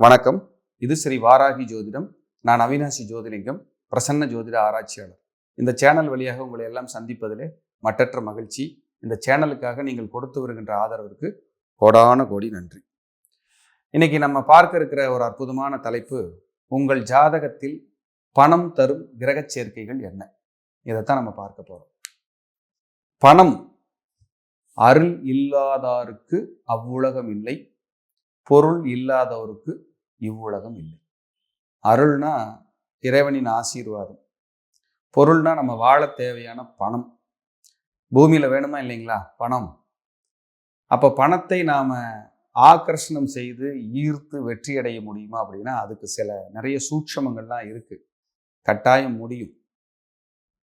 வணக்கம். இது ஸ்ரீ வாராகி ஜோதிடம். நான் அவினாசி ஜோதிலிங்கம் பிரசன்ன ஜோதிட ஆராய்ச்சியாளர். இந்த சேனல் வழியாக உங்களை எல்லாம் சந்திப்பதிலே மட்டற்ற மகிழ்ச்சி. இந்த சேனலுக்காக நீங்கள் கொடுத்து வருகின்ற ஆதரவிற்கு கோடான கோடி நன்றி. இன்னைக்கு நம்ம பார்க்க இருக்கிற ஒரு அற்புதமான தலைப்பு உங்கள் ஜாதகத்தில் பணம் தரும் கிரகச் சேர்க்கைகள் என்ன? இதைத்தான் நம்ம பார்க்க போகிறோம் பணம் அருள் இல்லாதாருக்கு அவ்வுலகம் இல்லை பொருள் இல்லாதவருக்கு இவ்வுலகம் இல்லை. அருள்னா இறைவனின் ஆசீர்வாதம். பொருள்னா நம்ம வாழ தேவையான பணம். பூமியில் வேணுமா இல்லைங்களா? பணம். அப்போ பணத்தை நாம் ஆக்கர்ஷணம் செய்து ஈர்த்து வெற்றியடைய முடியுமா அப்படின்னா அதுக்கு சில நிறைய சூட்சமங்கள்லாம் இருக்குது கட்டாயம் முடியும்.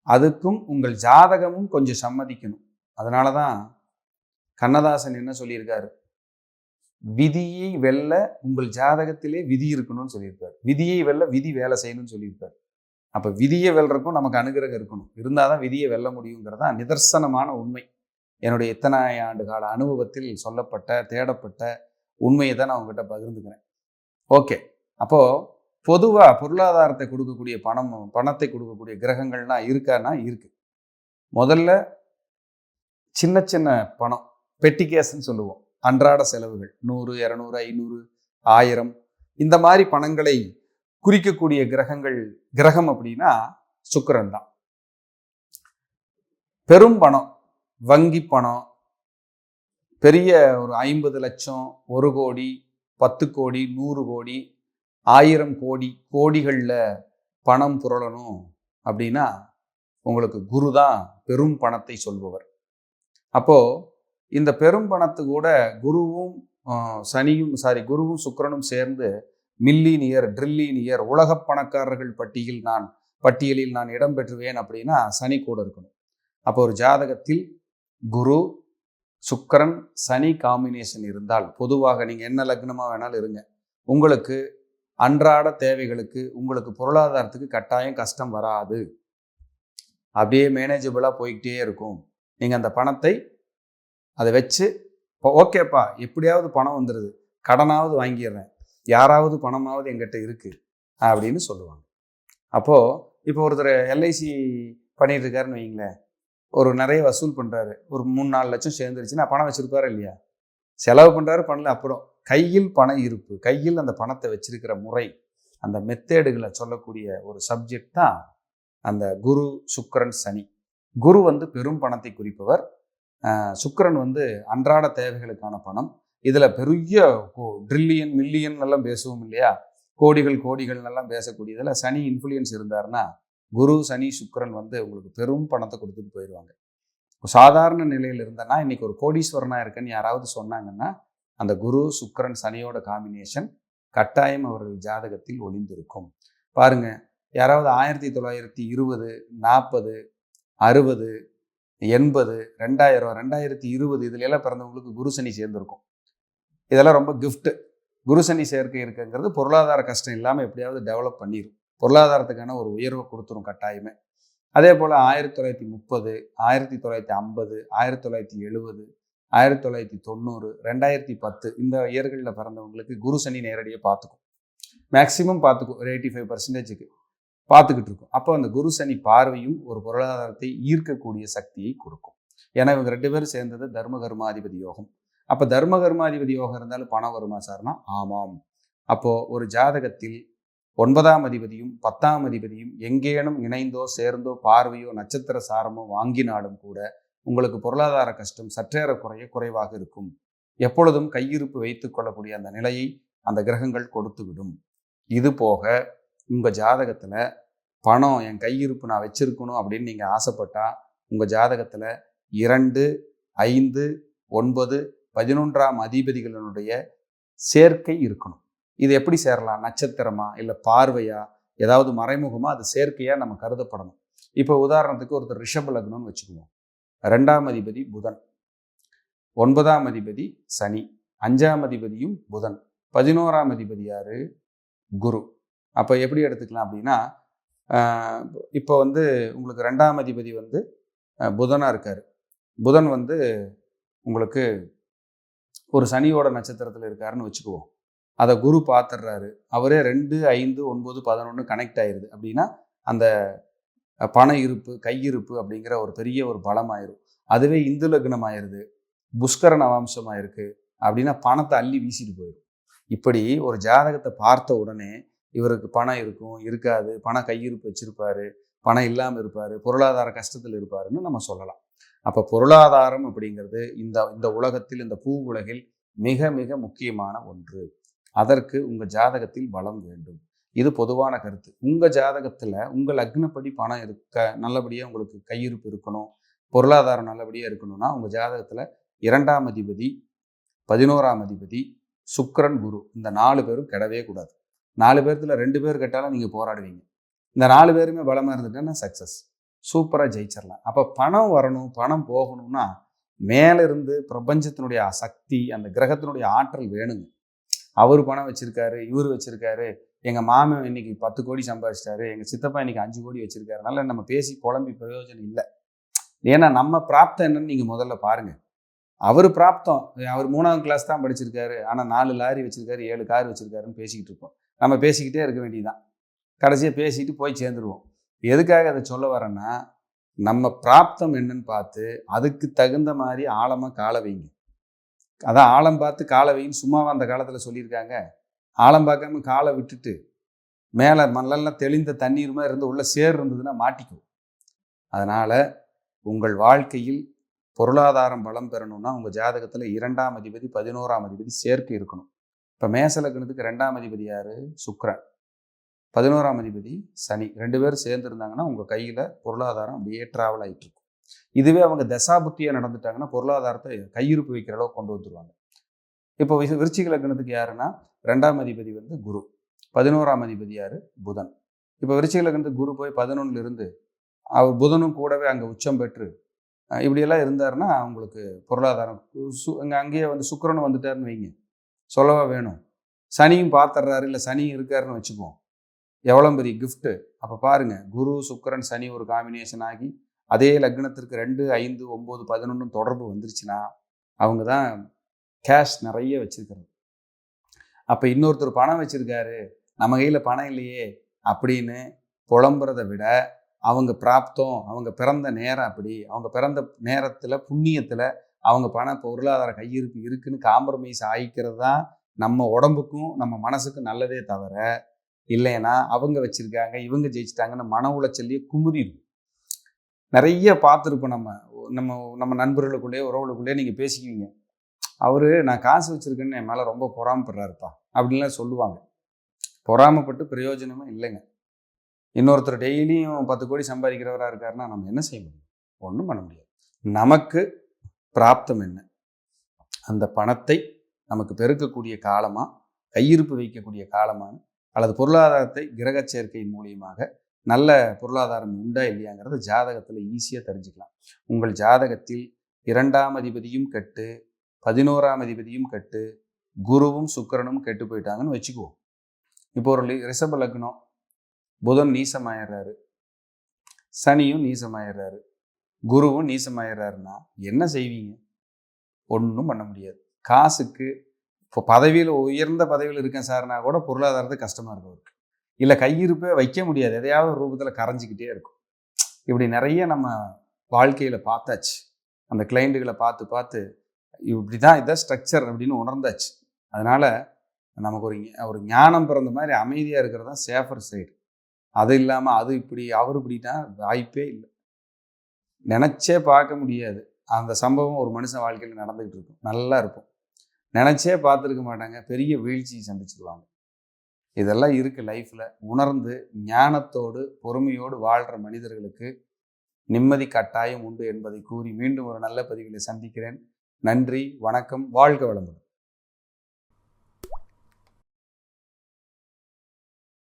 அதுக்கும் உங்கள் ஜாதகமும் கொஞ்சம் சம்மதிக்கணும். அதனால தான் கண்ணதாசன் என்ன சொல்லியிருக்காரு? விதியை வெல்ல உங்கள் ஜாதகத்திலே விதி இருக்கணும்னு சொல்லியிருப்பார். விதியை வெல்ல விதி வேலை செய்யணும்னு சொல்லியிருப்பார். அப்போ விதியை வெல்றக்கும் நமக்கு அனுகிரகம் இருக்கணும். இருந்தால் தான் விதியை வெல்ல முடியுங்கிறது தான் நிதர்சனமான உண்மை. என்னுடைய இத்தனை ஆண்டு கால அனுபவத்தில் சொல்லப்பட்ட தேடப்பட்ட உண்மையை தான் நான் உங்ககிட்ட பகிர்ந்துக்கிறேன். ஓகே. அப்போது பொதுவாக பொருளாதாரத்தை கொடுக்கக்கூடிய பணம் பணத்தை கொடுக்கக்கூடிய கிரகங்கள்லாம் இருக்கான்னா இருக்குது முதல்ல சின்ன சின்ன பணம். பெட்டி கேஸ்ன்னு சொல்லுவோம். அன்றாட செலவுகள். நூறு இரநூறு ஐநூறு ஆயிரம். இந்த மாதிரி பணங்களை குறிக்கக்கூடிய கிரகங்கள் கிரகம் அப்படின்னா சுக்கரன் தான். பெரும் பணம் வங்கி பணம் பெரிய ஒரு ஐம்பது லட்சம் ஒரு கோடி பத்து கோடி நூறு கோடி ஆயிரம் கோடி கோடிகளில் பணம் புரளணும் அப்படின்னா உங்களுக்கு குரு தான் பெரும் பணத்தை சொல்பவர். அப்போது இந்த பெரும் பணத்து கூட குருவும் சனியும் சாரி குருவும் சுக்கரனும் சேர்ந்து மில்லினியர் ட்ரில்லினியர் உலக பணக்காரர்கள் பட்டியல் நான் பட்டியலில் நான் இடம் பெற்றுவேன் அப்படின்னா சனி கூட இருக்கணும். அப்போ ஒரு ஜாதகத்தில் குரு சுக்கரன் சனி காம்பினேஷன் இருந்தால் பொதுவாக நீங்கள் என்ன லக்னமாக வேணாலும் இருங்க. உங்களுக்கு அன்றாட தேவைகளுக்கு உங்களுக்கு பொருளாதாரத்துக்கு கட்டாயம் கஷ்டம் வராது. அப்படியே மேனேஜபிளாக போய்கிட்டே இருக்கும். நீங்கள் அந்த பணத்தை அதை வச்சு இப்போ ஓகேப்பா எப்படியாவது பணம் வந்துடுது கடனாவது வாங்கிடுறேன். யாராவது பணமாவது எங்கிட்ட இருக்குது அப்படின்னு சொல்லுவாங்க. அப்போது இப்போ ஒருத்தர் எல்ஐசி பண்ணிட்டு இருக்காருன்னு வைங்களேன் ஒரு நிறைய வசூல் பண்ணுறாரு ஒரு மூணு நாலு லட்சம் சேர்ந்துருச்சுன்னா பணம் வச்சுருப்பாரு இல்லையா? செலவு பண்ணுறாரு பண்ணல. அப்புறம் கையில் பண இருப்பு கையில் அந்த பணத்தை வச்சிருக்கிற முறை அந்த மெத்தேடுகளை சொல்லக்கூடிய ஒரு சப்ஜெக்ட் தான் அந்த குரு சுக்கரன் சனி. குரு வந்து பெரும் பணத்தை குறிப்பவர். சுக்கிரன் வந்து அன்றாட தேவைகளுக்கான பணம். இதில் பெரிய ட்ரில்லியன் மில்லியன் எல்லாம் பேசுவோம் இல்லையா? கோடிகள் கோடிகள் எல்லாம் பேசக்கூடியதில் சனி இன்ஃப்ளூயன்ஸ் இருந்தாருன்னா குரு சனி சுக்கரன் வந்து உங்களுக்கு பெரும் பணத்தை கொடுத்துட்டு போயிடுவாங்க சாதாரண நிலையில் இருந்தேன்னா இன்றைக்கி ஒரு கோடீஸ்வரனா இருக்குன்னு யாராவது சொன்னாங்கன்னா அந்த குரு சுக்கரன் சனியோட காம்பினேஷன் கட்டாயம் அவர்கள் ஜாதகத்தில் ஒளிந்திருக்கும். பாருங்க யாராவது ஆயிரத்தி தொள்ளாயிரத்தி இருபது நாற்பது அறுபது எண்பது ரெண்டாயிரம் ரெண்டாயிரத்தி இருபது இதுல எல்லாம் பிறந்தவங்களுக்கு குரு சனி இதெல்லாம் ரொம்ப கிஃப்ட்டு குரு சனி சேர்க்கை இருக்குங்கிறது பொருளாதார கஷ்டம் இல்லாமல் எப்படியாவது டெவலப் பண்ணிடும் பொருளாதாரத்துக்கான ஒரு உயர்வை கொடுத்துரும் கட்டாயமே. அதே போல் ஆயிரத்தி தொள்ளாயிரத்தி முப்பது ஆயிரத்தி தொள்ளாயிரத்தி ஐம்பது ஆயிரத்தி தொள்ளாயிரத்தி எழுபது ஆயிரத்தி தொள்ளாயிரத்தி தொண்ணூறு ரெண்டாயிரத்தி பத்து இந்த இயர்களில் பிறந்தவங்களுக்கு குரு சனி நேரடியாக பார்த்துக்கும். மேக்சிமம் பார்த்துக்கும். ஒரு எயிட்டி ஃபைவ் பர்சன்டேஜுக்கு பார்த்துக்கிட்டு இருக்கும் அப்போ அந்த குரு சனி பார்வையும் ஒரு பொருளாதாரத்தை ஈர்க்கக்கூடிய சக்தியை கொடுக்கும். ஏன்னா இவங்க ரெண்டு பேரும் சேர்ந்தது தர்ம கர்மாதிபதி யோகம். அப்போ தர்ம கர்மாதிபதி யோகம் இருந்தாலும் பணம் வருமா சார்னா ஆமாம். அப்போது ஒரு ஜாதகத்தில் ஒன்பதாம் அதிபதியும் பத்தாம் அதிபதியும் எங்கேனும் இணைந்தோ சேர்ந்தோ பார்வையோ நட்சத்திர சாரமோ வாங்கினாலும் கூட உங்களுக்கு பொருளாதார கஷ்டம் சற்றேற குறைய குறைவாக இருக்கும். எப்பொழுதும் கையிருப்பு வைத்துக் கொள்ளக்கூடிய அந்த நிலையை அந்த கிரகங்கள் கொடுத்து விடும் இது போக உங்கள் ஜாதகத்தில் பணம் என் கையிருப்பு நான் வச்சிருக்கணும் அப்படின்னு நீங்கள் ஆசைப்பட்டால் உங்கள் ஜாதகத்தில் இரண்டு ஐந்து ஒன்பது பதினொன்றாம் அதிபதிகளினுடைய சேர்க்கை இருக்கணும். இது எப்படி சேரலாம்? நட்சத்திரமா? இல்லை பார்வையா? ஏதாவது மறைமுகமாக அது சேர்க்கையாக நம்ம கருதப்படணும். இப்போ உதாரணத்துக்கு ஒருத்தர் ரிஷப லக்னம்னு வச்சுக்குவோம். ரெண்டாம் அதிபதி புதன். ஒன்பதாம் அதிபதி சனி. அஞ்சாம் அதிபதியும் புதன். பதினோராம் அதிபதி யாரு? குரு. அப்போ எப்படி எடுத்துக்கலாம் அப்படின்னா இப்போ வந்து உங்களுக்கு ரெண்டாம் அதிபதி வந்து புதனாக இருக்கார். புதன் வந்து உங்களுக்கு ஒரு சனியோட நட்சத்திரத்தில் இருக்காருன்னு வச்சுக்குவோம். அதை குரு பார்த்துடுறாரு அவரே ரெண்டு ஐந்து ஒன்பது பதினொன்று கனெக்ட் ஆயிருது. அப்படின்னா அந்த பண இருப்பு கையிருப்பு அப்படிங்கிற ஒரு பெரிய ஒரு பலமாயிரும். அதுவே இந்து லக்னம் ஆயிருது புஷ்கர நவாம்சம் ஆயிருக்கு அப்படின்னா பணத்தை அள்ளி வீசிட்டு போயிடும் இப்படி ஒரு ஜாதகத்தை பார்த்த உடனே இவருக்கு பணம் இருக்கும் இருக்காது. பணம் கையிருப்பு வச்சிருப்பாரு. பணம் இல்லாமல் இருப்பார். பொருளாதார கஷ்டத்தில் இருப்பாருன்னு நம்ம சொல்லலாம். அப்போ பொருளாதாரம் அப்படிங்கிறது இந்த இந்த உலகத்தில் இந்த பூ உலகில் மிக மிக முக்கியமான ஒன்று. அதற்கு உங்கள் ஜாதகத்தில் பலம் வேண்டும். இது பொதுவான கருத்து. உங்கள் ஜாதகத்தில் உங்கள் லக்னப்படி பணம் இருக்க நல்லபடியாக உங்களுக்கு கையிருப்பு இருக்கணும் பொருளாதாரம் நல்லபடியாக இருக்கணும்னா உங்கள் ஜாதகத்தில் இரண்டாம் அதிபதி பதினோராம் அதிபதி சுக்கரன் குரு. இந்த நாலு பேரும் கெடவே கூடாது. நாலு பேர்த்தில் ரெண்டு பேர் கேட்டாலும் நீங்கள் போராடுவீங்க. இந்த நாலு பேருமே பலமாக இருந்துட்டேன்னா சக்ஸஸ் சூப்பராக ஜெயிச்சிடலாம் அப்போ பணம் வரணும் பணம் போகணும்னா மேலே இருந்து பிரபஞ்சத்தினுடைய சக்தி அந்த கிரகத்தினுடைய ஆற்றல் வேணுங்க. அவர் பணம் வச்சுருக்காரு இவர் வச்சுருக்காரு எங்கள் மாமன் இன்னைக்கு பத்து கோடி சம்பாதிச்சிட்டாரு எங்கள் சித்தப்பா இன்னைக்கு அஞ்சு கோடி வச்சுருக்காரு. அதனால் நம்ம பேசி குழம்பி பிரயோஜனம் இல்லை. ஏன்னா நம்ம பிராப்தம் என்னன்னு நீங்கள் முதல்ல பாருங்கள் அவர் பிராப்தம் அவர் மூணாவது கிளாஸ் தான் படிச்சிருக்காரு. ஆனால் நாலு லாரி வச்சிருக்காரு ஏழு கார் வச்சிருக்காருன்னு பேசிக்கிட்டு இருக்கோம் நம்ம பேசிக்கிட்டே இருக்க வேண்டியதுதான். கடைசியாக பேசிட்டு போய் சேர்ந்துருவோம். எதுக்காக அதை சொல்ல வரேன்னா நம்ம பிராப்தம் என்னன்னு பார்த்து அதுக்கு தகுந்த மாதிரி ஆழமாக காலை வைங்க. அதான் ஆழம் பார்த்து காலை வைன்னு சும்மாவா அந்த காலத்தில் சொல்லியிருக்காங்க. ஆழம் பார்க்காம காலை விட்டுட்டு மேலே மல்லெல்லாம் தெளிந்த தண்ணீர் மாதிரி இருந்து உள்ளே சேர் இருந்ததுன்னா மாட்டிக்கும் அதனால் உங்கள் வாழ்க்கையில் பொருளாதாரம் பலம் பெறணும்னா உங்கள் ஜாதகத்தில் இரண்டாம் அதிபதி பதினோராம் அதிபதி சேர்க்கை இருக்கணும். இப்போ மேசலக்கணத்துக்கு ரெண்டாம் அதிபதி யார்? சுக்ரன். பதினோராம் அதிபதி சனி. ரெண்டு பேரும் சேர்ந்துருந்தாங்கன்னா உங்கள் கையில் பொருளாதாரம் அப்படியே ட்ராவல் ஆகிட்டு இருக்கும். இதுவே அவங்க தசாபுத்தியாக நடந்துட்டாங்கன்னா பொருளாதாரத்தை கையிருப்பு வைக்கிற அளவுக்கு கொண்டு வந்துருவாங்க. இப்போ வி- விருச்சிக லக்னத்துக்கு யாருன்னா? ரெண்டாம் அதிபதி வந்து குரு. பதினோராம் அதிபதி யார்? புதன். இப்போ விருச்சிக லக்னத்துக்கு குரு போய் பதினொன்னுல இருந்து அவர் புதனும் கூடவே அங்கே உச்சம் பெற்று இப்படியெல்லாம் இருந்தாருன்னா அவங்களுக்கு பொருளாதாரம் சு அங்கே அங்கேயே வந்து சுக்கரனும் வந்துட்டாருன்னு வைங்க. சொல்லவா வேணும்? சனியும் பார்த்துட்றாரு இல்லை சனியும் இருக்காருன்னு வச்சுக்குவோம் எவ்வளோ பெரிய கிஃப்ட்டு அப்போ பாருங்க குரு சுக்கரன் சனி ஒரு காம்பினேஷன் ஆகி அதே லக்னத்திற்கு ரெண்டு ஐந்து ஒம்பது பதினொன்று தொடர்பு வந்துருச்சுன்னா அவங்க தான் கேஷ் நிறைய வச்சுருக்கிறது. அப்போ இன்னொருத்தர் பணம் வச்சுருக்காரு நம்ம கையில் பணம் இல்லையே அப்படின்னு புலம்புறதை விட அவங்க பிராப்தம் அவங்க பிறந்த நேரம் அப்படி அவங்க பிறந்த நேரத்தில் புண்ணியத்தில் அவங்க பண பொருளாதார கையிருப்பு இருக்குன்னு காம்ப்ரமைஸ் ஆகிக்கிறது தான் நம்ம உடம்புக்கும் நம்ம மனசுக்கும் நல்லதே தவிர இல்லைன்னா அவங்க வச்சுருக்காங்க இவங்க ஜெயிச்சிட்டாங்கன்னு மன உளைச்சல்லையே குமுறிடும். நிறைய பார்த்துருப்போம் நம்ம. நம்ம நம்ம நண்பர்களுக்குள்ளேயே உறவுகளுக்குள்ளேயே நீங்கள் பேசிக்குவீங்க. அவர் நான் காசு வச்சுருக்கேன்னு என் மேலே ரொம்ப பொறாமப்படுறாருப்பா அப்படின்லாம் சொல்லுவாங்க. பொறாமப்பட்டு பிரயோஜனமே இல்லைங்க. இன்னொருத்தர் டெய்லியும் பத்து கோடி சம்பாதிக்கிறவராக இருக்காருன்னா நம்ம என்ன செய்ய முடியும்? ஒன்றும் பண்ண முடியாது. நமக்கு பிராப்தம் என்ன? அந்த பணத்தை நமக்கு பெருக்கக்கூடிய காலமா கையிருப்பு வைக்கக்கூடிய காலமான அல்லது பொருளாதாரத்தை கிரக சேர்க்கையின் மூலியமாக நல்ல பொருளாதாரம் உண்டா இல்லையாங்கிறத ஜாதகத்தில் ஈஸியாக தெரிஞ்சுக்கலாம். உங்கள் ஜாதகத்தில் இரண்டாம் அதிபதியும் கெட்டு பதினோராம் அதிபதியும் கெட்டு குருவும் சுக்கரனும் கெட்டு போயிட்டாங்கன்னு வச்சுக்குவோம் இப்போ ஒரு ரிஷப லக்னம் புதன் நீசமாயிடுறாரு சனியும் நீசமாயிடுறாரு குருவும் நீசமாயிடுறாருன்னா என்ன செய்வீங்க? ஒன்றும் பண்ண முடியாது. காசுக்கு இப்போ பதவியில் உயர்ந்த பதவியில் இருக்கேன் சார்னா கூட பொருளாதாரத்தை கஷ்டமாக இருக்கும் அவருக்கு. இல்லை கையிருப்பே வைக்க முடியாது. எதையாவது ரூபத்தில் கரைஞ்சிக்கிட்டே இருக்கும். இப்படி நிறைய நம்ம வாழ்க்கையில் பார்த்தாச்சு. அந்த கிளைண்ட்டுகளை பார்த்து பார்த்து இப்படி தான் இதான் ஸ்ட்ரக்சர் அப்படின்னு உணர்ந்தாச்சு. அதனால் நமக்கு ஒரு ஒரு ஞானம் பிறந்த மாதிரி அமைதியாக இருக்கிறது தான் சேஃபர் சைடு அது இல்லாமல் அது இப்படி அவர் இப்படின்னா வாய்ப்பே இல்லை. நினச்சே பார்க்க முடியாது. அந்த சம்பவம் ஒரு மனுஷன் வாழ்க்கையில் நடந்துக்கிட்டு இருக்கும். நல்லா இருக்கும். நினச்சே பார்த்துருக்க மாட்டாங்க. பெரிய வீழ்ச்சியை சந்திச்சிருவாங்க. இதெல்லாம் இருக்குது லைஃப்பில் உணர்ந்து ஞானத்தோடு பொறுமையோடு வாழ்கிற மனிதர்களுக்கு நிம்மதி கட்டாயம் உண்டு என்பதை கூறி மீண்டும் ஒரு நல்ல பதிவில் சந்திக்கிறேன். நன்றி வணக்கம் வாழ்க வளமுடன்.